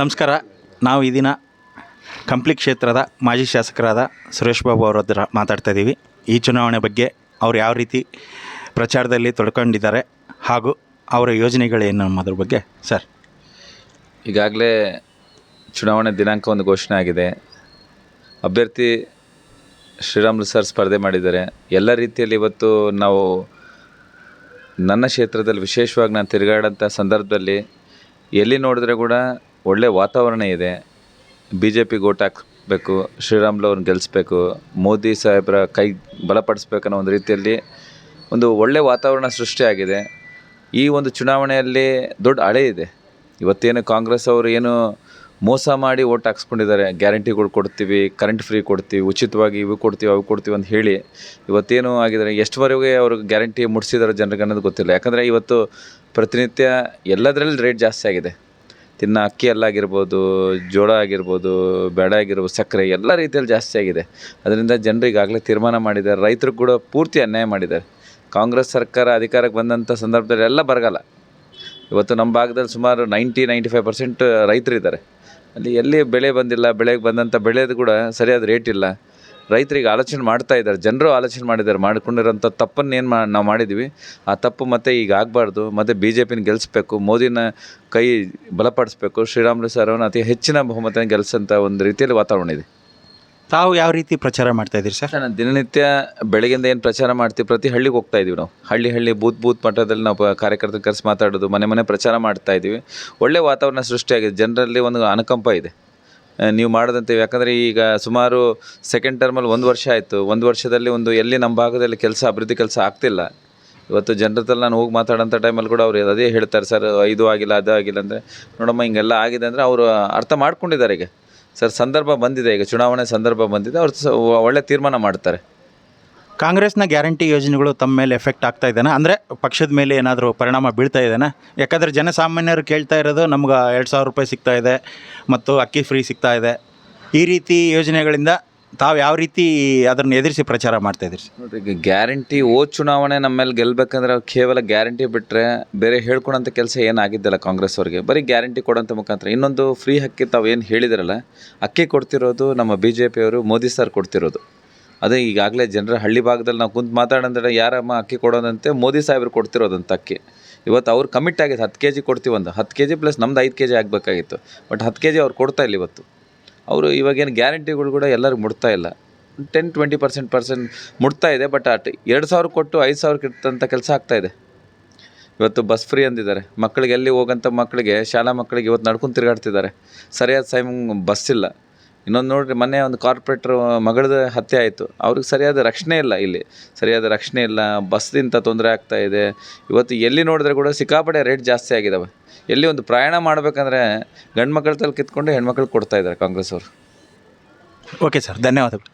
ನಮಸ್ಕಾರ. ನಾವು ಈ ದಿನ ಕಂಪ್ಲಿ ಕ್ಷೇತ್ರದ ಮಾಜಿ ಶಾಸಕರಾದ ಸುರೇಶ್ ಬಾಬು ಅವರ ಹತ್ರ ಮಾತಾಡ್ತಾ ಇದ್ದೀವಿ. ಈ ಚುನಾವಣೆ ಬಗ್ಗೆ ಅವ್ರು ಯಾವ ರೀತಿ ಪ್ರಚಾರದಲ್ಲಿ ತೊಡ್ಕೊಂಡಿದ್ದಾರೆ ಹಾಗೂ ಅವರ ಯೋಜನೆಗಳೇನು ಅದ್ರ ಬಗ್ಗೆ ಸರ್. ಈಗಾಗಲೇ ಚುನಾವಣೆ ದಿನಾಂಕ ಒಂದು ಘೋಷಣೆ ಆಗಿದೆ. ಅಭ್ಯರ್ಥಿ ಶ್ರೀರಾಮುಲು ಸರ್ ಸ್ಪರ್ಧೆ ಮಾಡಿದ್ದಾರೆ. ಎಲ್ಲ ರೀತಿಯಲ್ಲಿ ಇವತ್ತು ನಾವು ನನ್ನ ಕ್ಷೇತ್ರದಲ್ಲಿ ವಿಶೇಷವಾಗಿ ನಾನು ತಿರುಗಾಡೋಂಥ ಸಂದರ್ಭದಲ್ಲಿ ಎಲ್ಲಿ ನೋಡಿದ್ರೆ ಕೂಡ ಒಳ್ಳೆ ವಾತಾವರಣ ಇದೆ. ಬಿ ಜೆ ಪಿಗೆ ಓಟ್ ಹಾಕಬೇಕು, ಶ್ರೀರಾಮುಲು ಅವ್ರನ್ನ ಗೆಲ್ಲಿಸ್ಬೇಕು ಮೋದಿ ಸಾಹೇಬರ ಕೈ ಬಲಪಡಿಸ್ಬೇಕನ್ನೋ ಒಂದು ರೀತಿಯಲ್ಲಿ ಒಂದು ಒಳ್ಳೆ ವಾತಾವರಣ ಸೃಷ್ಟಿಯಾಗಿದೆ ಈ ಒಂದು ಚುನಾವಣೆಯಲ್ಲಿ ದೊಡ್ಡ ಅಲೆ ಇದೆ. ಇವತ್ತೇನು ಕಾಂಗ್ರೆಸ್ ಅವರು ಏನು ಮೋಸ ಮಾಡಿ ಓಟ್ ಹಾಕ್ಸ್ಕೊಂಡಿದ್ದಾರೆ. ಗ್ಯಾರಂಟಿಗಳು ಕೊಡ್ತೀವಿ ಕರೆಂಟ್ ಫ್ರೀ ಕೊಡ್ತೀವಿ, ಉಚಿತವಾಗಿ ಇವು ಕೊಡ್ತೀವಿ, ಅವು ಕೊಡ್ತೀವಿ ಅಂತ ಹೇಳಿ ಇವತ್ತೇನು ಆಗಿದ್ದಾರೆ? ಎಷ್ಟುವರೆಗೆ ಅವರು ಗ್ಯಾರಂಟಿ ಮುಟ್ಸಿದ್ದಾರೆ ಜನರಿಗೆ ಅನ್ನೋದು ಗೊತ್ತಿಲ್ಲ. ಯಾಕಂದರೆ ಇವತ್ತು ಪ್ರತಿನಿತ್ಯ ಎಲ್ಲದರಲ್ಲಿ ರೇಟ್ ಜಾಸ್ತಿ ಆಗಿದೆ. ತಿನ್ನ ಅಕ್ಕಿ ಎಲ್ಲಾಗಿರ್ಬೋದು ಜೋಳ ಆಗಿರ್ಬೋದು ಬೇಡ ಆಗಿರ್ಬೋದು, ಸಕ್ಕರೆ ಎಲ್ಲ ರೀತಿಯಲ್ಲಿ ಜಾಸ್ತಿ ಆಗಿದೆ. ಅದರಿಂದ ಜನರಿಗೆ ಈಗಾಗಲೇ ತೀರ್ಮಾನ ಮಾಡಿದ್ದಾರೆ. ರೈತರು ಕೂಡ ಪೂರ್ತಿ ಅನ್ಯಾಯ ಮಾಡಿದ್ದಾರೆ. ಕಾಂಗ್ರೆಸ್ ಸರ್ಕಾರ ಅಧಿಕಾರಕ್ಕೆ ಬಂದಂಥ ಸಂದರ್ಭದಲ್ಲಿ ಎಲ್ಲ ಬರಗಾಲ. ಇವತ್ತು ನಮ್ಮ ಭಾಗದಲ್ಲಿ ಸುಮಾರು ನೈಂಟಿ ನೈಂಟಿ ಫೈವ್ ಪರ್ಸೆಂಟ್ ರೈತರಿದ್ದಾರೆ. ಅಲ್ಲಿ ಎಲ್ಲಿ ಬೆಳೆ ಬಂದಿಲ್ಲ, ಬೆಳೆಗೆ ಬಂದಂಥ ಬೆಳೆದು ಕೂಡ ಸರಿಯಾದ ರೇಟ್ ಇಲ್ಲ. ರೈತರಿಗೆ ಆಲೋಚನೆ ಮಾಡ್ತಾ ಇದ್ದಾರೆ. ಜನರು ಆಲೋಚನೆ ಮಾಡಿದ್ದಾರೆ. ಮಾಡ್ಕೊಂಡಿರೋಂಥ ತಪ್ಪನ್ನು ಏನು ಮಾ, ನಾವು ಮಾಡಿದ್ದೀವಿ ಆ ತಪ್ಪು ಮತ್ತೆ ಈಗ ಆಗಬಾರ್ದು. ಮತ್ತು ಬಿ ಜೆ ಪಿನ ಗೆಲ್ಲಿಸ್ಬೇಕು ಮೋದಿನ ಕೈ ಬಲಪಡಿಸ್ಬೇಕು. ಶ್ರೀರಾಮುಲು ಸರ್ ಅವನು ಅತಿ ಹೆಚ್ಚಿನ ಬಹುಮತನ ಗೆಲ್ಲಿಸೋಂಥ ಒಂದು ರೀತಿಯಲ್ಲಿ ವಾತಾವರಣ ಇದೆ. ತಾವು ಯಾವ ರೀತಿ ಪ್ರಚಾರ ಮಾಡ್ತಾ ಇದ್ದೀರಿ ಸರ್? ನಾನು ದಿನನಿತ್ಯ ಬೆಳಗಿಂದ ಏನು ಪ್ರಚಾರ ಮಾಡ್ತೀವಿ, ಪ್ರತಿ ಹಳ್ಳಿಗೆ ಹೋಗ್ತಾ ಇದೀವಿ ನಾವು. ಹಳ್ಳಿ ಹಳ್ಳಿ, ಬೂತ್ ಬೂತ್ ಮಟ್ಟದಲ್ಲಿ ನಾವು ಕಾರ್ಯಕರ್ತರ ಕರೆಸಿ ಮಾತಾಡೋದು, ಮನೆ ಮನೆ ಪ್ರಚಾರ ಮಾಡ್ತಾ ಇದ್ದೀವಿ ಒಳ್ಳೆ ವಾತಾವರಣ ಸೃಷ್ಟಿಯಾಗಿದೆ. ಜನರಲ್ಲಿ ಒಂದು ಅನುಕಂಪ ಇದೆ. ನೀವು ಮಾಡೋದಂತೆ ಯಾಕಂದರೆ ಈಗ ಸುಮಾರು ಸೆಕೆಂಡ್ ಟರ್ಮಲ್ಲಿ ಒಂದು ವರ್ಷ ಆಯಿತು. ಒಂದು ವರ್ಷದಲ್ಲಿ ಒಂದು ಎಲ್ಲಿ ನಮ್ಮ ಭಾಗದಲ್ಲಿ ಕೆಲಸ, ಅಭಿವೃದ್ಧಿ ಕೆಲಸ ಆಗ್ತಿಲ್ಲ. ಇವತ್ತು ಜನರ ನಾನು ಹೋಗಿ ಮಾತಾಡೋಂಥ ಟೈಮಲ್ಲಿ ಕೂಡ ಅವ್ರು ಅದೇ ಹೇಳ್ತಾರೆ, ಸರ್, ಇದು ಆಗಿಲ್ಲ, ಅದು ಆಗಿಲ್ಲ. ಅಂದರೆ, ನೋಡಮ್ಮ, ಹಿಂಗೆಲ್ಲ ಆಗಿದೆ. ಅಂದರೆ ಅವರು ಅರ್ಥ ಮಾಡ್ಕೊಂಡಿದ್ದಾರೆ ಈಗ. ಸರ್, ಸಂದರ್ಭ ಬಂದಿದೆ. ಈಗ ಚುನಾವಣೆ ಸಂದರ್ಭ ಬಂದಿದೆ. ಅವ್ರು ಒಳ್ಳೆ ತೀರ್ಮಾನ ಮಾಡ್ತಾರೆ. ಕಾಂಗ್ರೆಸ್ನ ಗ್ಯಾರಂಟಿ ಯೋಜನೆಗಳು ತಮ್ಮ ಮೇಲೆ ಎಫೆಕ್ಟ್ ಆಗ್ತಾ ಇದ್ದಾನೆ. ಅಂದರೆ ಪಕ್ಷದ ಮೇಲೆ ಏನಾದರೂ ಪರಿಣಾಮ ಬೀಳ್ತಾ ಇದ್ದಾನೆ? ಯಾಕಂದರೆ ಜನಸಾಮಾನ್ಯರು ಕೇಳ್ತಾ ಇರೋದು, ನಮ್ಗೆ ಎರಡು ಸಾವಿರ ರೂಪಾಯಿ ಸಿಗ್ತಾ ಇದೆ ಮತ್ತು ಅಕ್ಕಿ ಫ್ರೀ ಸಿಗ್ತಾ ಇದೆ. ಈ ರೀತಿ ಯೋಜನೆಗಳಿಂದ ತಾವು ಯಾವ ರೀತಿ ಅದನ್ನು ಎದುರಿಸಿ ಪ್ರಚಾರ ಮಾಡ್ತಾ ನೋಡ್ರಿ, ಈಗ ಗ್ಯಾರಂಟಿ, ಓ ಚುನಾವಣೆ ನಮ್ಮ ಮೇಲೆ ಗೆಲ್ಬೇಕಂದ್ರೆ ಅವ್ರು ಕೇವಲ ಗ್ಯಾರಂಟಿ ಬಿಟ್ಟರೆ ಬೇರೆ ಹೇಳ್ಕೊಡೋಂಥ ಕೆಲಸ ಏನಾಗಿದ್ದಲ್ಲ ಕಾಂಗ್ರೆಸ್ ಅವ್ರಿಗೆ. ಬರೀ ಗ್ಯಾರಂಟಿ ಕೊಡೋಂಥ ಮುಖಾಂತರ. ಇನ್ನೊಂದು ಫ್ರೀ ಹಕ್ಕಿ ತಾವು ಏನು ಹೇಳಿದಿರಲ್ಲ, ಅಕ್ಕಿ ಕೊಡ್ತಿರೋದು ನಮ್ಮ ಬಿ ಜೆ ಪಿಯವರು ಮೋದಿ ಸರ್ ಕೊಡ್ತಿರೋದು. ಅದೇ ಈಗಾಗಲೇ ಜನರ ಹಳ್ಳಿ ಭಾಗದಲ್ಲಿ ನಾವು ಕುಂತು ಮಾತಾಡಂದ್ರೆ ಯಾರಮ್ಮ ಅಕ್ಕಿ ಕೊಡೋದಂತೆ ಮೋದಿ ಸಾಹೇಬ್ರು ಕೊಡ್ತಿರೋದಂತ ಅಕ್ಕಿ. ಇವತ್ತು ಅವ್ರು ಕಮಿಟ್ ಆಗಿದೆ ಹತ್ತು ಕೆ ಜಿ ಕೊಡ್ತೀವಿ ಒಂದು ಹತ್ತು ಕೆ ಜಿ ಪ್ಲಸ್ ನಮ್ದು ಐದು ಕೆ ಜಿ ಆಗಬೇಕಾಗಿತ್ತು. ಬಟ್ ಹತ್ತು ಕೆ ಜಿ ಅವ್ರು ಕೊಡ್ತಾ ಇಲ್ಲ ಇವತ್ತು. ಅವರು ಇವಾಗೇನು ಗ್ಯಾರಂಟಿಗಳು ಕೂಡ ಎಲ್ಲರಿಗೂ ಮುಟ್ತಾ ಇಲ್ಲ. ಟೆನ್ ಟ್ವೆಂಟಿ ಪರ್ಸೆಂಟ್ ಪರ್ಸೆಂಟ್ ಮುಟ್ತಾ ಇದೆ ಬಟ್ ಅಟ್ ಎರಡು ಸಾವಿರ ಕೊಟ್ಟು ಐದು ಸಾವಿರಕ್ಕೆ ಇರ್ತಂಥ ಕೆಲಸ ಇದೆ. ಇವತ್ತು ಬಸ್ ಫ್ರೀ ಅಂದಿದ್ದಾರೆ. ಮಕ್ಕಳಿಗೆ ಎಲ್ಲಿ ಹೋಗಂಥ ಮಕ್ಕಳಿಗೆ, ಶಾಲಾ ಮಕ್ಕಳಿಗೆ ಇವತ್ತು ನಡ್ಕೊಂಡು ತಿರುಗಾಡ್ತಿದ್ದಾರೆ. ಸರಿಯಾದ ಟೈಮ್ ಬಸ್ ಇಲ್ಲ. ಇನ್ನೊಂದು ನೋಡ್ರಿ, ಮೊನ್ನೆ ಒಂದು ಕಾರ್ಪೊರೇಟ್ರ್ ಮಗಳದ ಹತ್ಯೆ ಆಯಿತು. ಅವ್ರಿಗೆ ಸರಿಯಾದ ರಕ್ಷಣೆ ಇಲ್ಲ ಇಲ್ಲಿ. ಸರಿಯಾದ ರಕ್ಷಣೆ ಇಲ್ಲ, ಬಸ್ದಿಂದ ತೊಂದರೆ ಆಗ್ತಾ ಇದೆ. ಇವತ್ತು ಎಲ್ಲಿ ನೋಡಿದ್ರೆ ಕೂಡ ಸಿಕ್ಕಾಪಡೆ ರೇಟ್ ಜಾಸ್ತಿ ಆಗಿದ್ದಾವೆ ಎಲ್ಲಿ ಒಂದು ಪ್ರಯಾಣ ಮಾಡಬೇಕಂದ್ರೆ ಗಂಡು ಮಕ್ಕಳ ತಲೆ ಕಿತ್ಕೊಂಡು ಹೆಣ್ಮಕ್ಳಿಗೆ ಕೊಡ್ತಾ ಇದ್ದಾರೆ ಕಾಂಗ್ರೆಸ್ ಅವರು ಓಕೆ ಸರ್ ಧನ್ಯವಾದಗಳು.